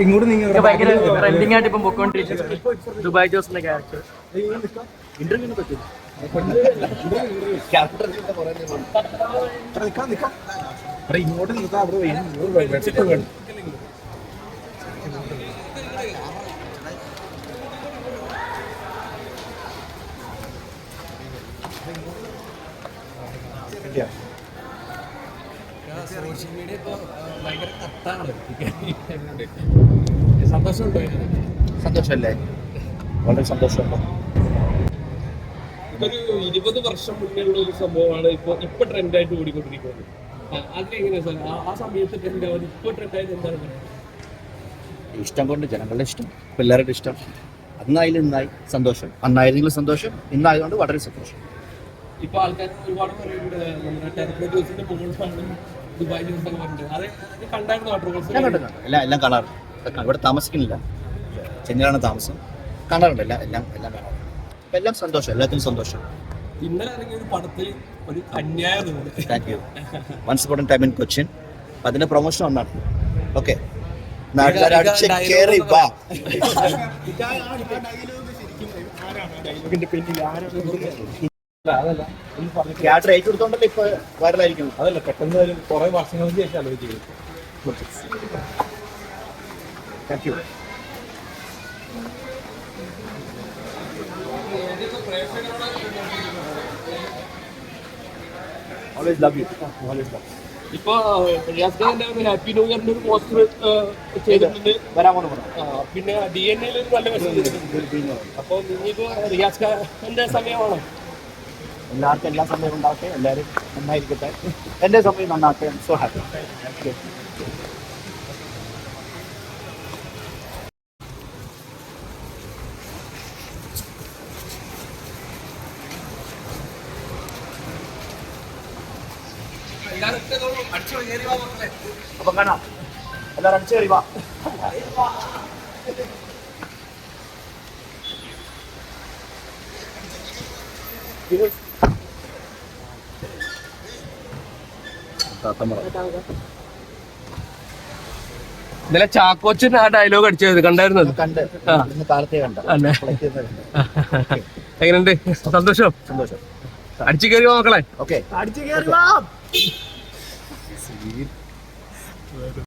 ഇങ്ങോട്ട് നിങ്ങൾ ഭയങ്കര ട്രെൻഡിങ് ആയിട്ട് ഇപ്പം പൊക്കോണ്ടിരിക്കുന്നത് ദുബായ് ജോസിന്റെ ക്യാരക്ടർ അവിടെ വേണം ഭയങ്കര സന്തോഷമുണ്ടോ? സന്തോഷമല്ലേ വളരെ സന്തോഷമുണ്ട് ഒരു ഇരുപത് വർഷം മുന്നേ ഉള്ള ഒരു സംഭവമാണ് ഇപ്പൊ ഇപ്പൊ ട്രെൻഡായിട്ട് ഓടിക്കൊണ്ടിരിക്കുന്നത്. അതിലെങ്ങനെയാ സാർ ആ- സമയത്ത് ട്രെൻഡ് ആവാൻ ഇപ്പൊ ട്രെൻഡായത് എന്താണ് ഇഷ്ടം കൊണ്ട് ജനങ്ങളുടെ ഇഷ്ടം പിള്ളേരുടെ ഇഷ്ടം. അന്നായാലും ഇന്നായി സന്തോഷം. അന്നായിരുന്നെങ്കിലും സന്തോഷം ഇന്നായതുകൊണ്ട് വളരെ സന്തോഷം. ഇപ്പൊ ആൾക്കാർ ഒരുപാട് പറയുന്നുണ്ട് എല്ലാം എല്ലാം കാണാറുണ്ട്. ഇവിടെ താമസിക്കുന്നില്ല. ചെന്നൈയിലാണ് താമസം. കാണാറുണ്ട് എല്ലാം എല്ലാം എല്ലാം കാണാറുണ്ട്. അപ്പൊ എല്ലാം സന്തോഷം എല്ലാത്തിനും സന്തോഷം. ഇന്നലെ ഇറങ്ങിയ ഒരു പടത്തിൽ ഒരു കന്യായ തോന്നുന്നു thank you once upon time in Cochin അപ്പൊ അതിന്റെ പ്രൊമോഷൻ ഒന്നാണ് ഓക്കെ നാട്ടുകാർ അടിച്ച് കയറി വാ. അതല്ല ഇപ്പൊ പെട്ടെന്ന് കുറെ വർഷങ്ങൾക്ക് ശേഷം thank you always love you always love ഇപ്പൊ റിയാസ് ഖാന്റെ ഒരു ഹാപ്പി ന്യൂ ഇയറിന്റെ ഒരു പോസ്റ്റർ ചെയ്തിട്ടുണ്ട്. കൊണ്ട് പറഞ്ഞു പിന്നെ ഡി എൻ എയിൽ ഒരു നല്ല മെസ്സേജ് അപ്പൊ ഇനിയിപ്പോ റിയാസ് ഖാന്റെ സമയമാണോ? എല്ലാവർക്കും എല്ലാ സമയവും ഉണ്ടാവട്ടെ. എല്ലാവരും നന്നായിരിക്കട്ടെ. എന്റെ സമയം നന്നാകട്ടെ സോ ഹാപ്പി അപ്പൊ കാണാം. എല്ലാവരും അടിച്ചു കയറി വാ. ഇന്നലെ ചാക്കോച്ചൻ ആ ഡയലോഗ് അടിച്ചത് കണ്ടായിരുന്നു കണ്ട്. ഇന്ന് കാലത്തെ കണ്ട. അല്ലേ? Collect ചെയ്തത് കണ്ട്. എങ്ങനെയുണ്ട്? സന്തോഷം? സന്തോഷം. അടിച്ചു കയറി മക്കളെ. ഓക്കെ